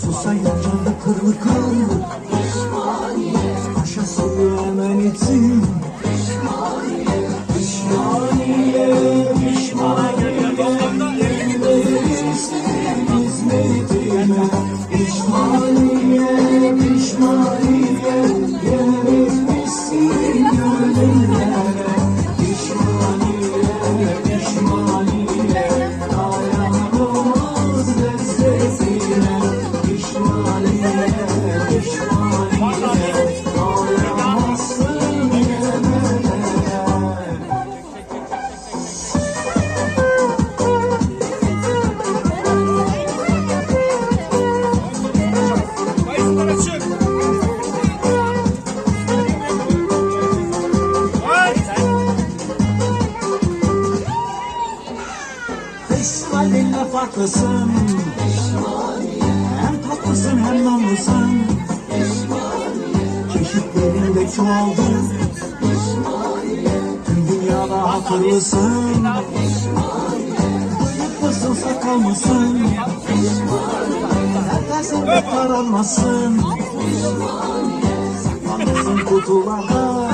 Susayınca da kırlı kırlı Aşası hemen için Festivalinle farklısın. Hem tatlısın hem namlısın. Çeşitlerinde çoğaldın Tüm dünyada hatırlısın. Bıyık mısın sakal mısın Herkesinde taranmasın. Saklanmışsın kutularda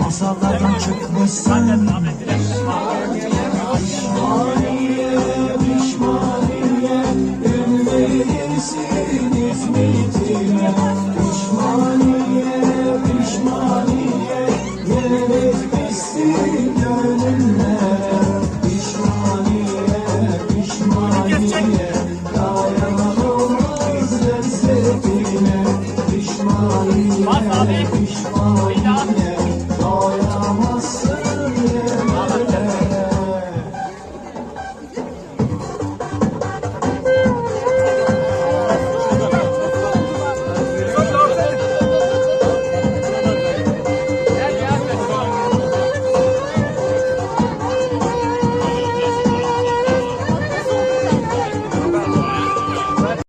Masallardan çıkmışsın Oh, yeah.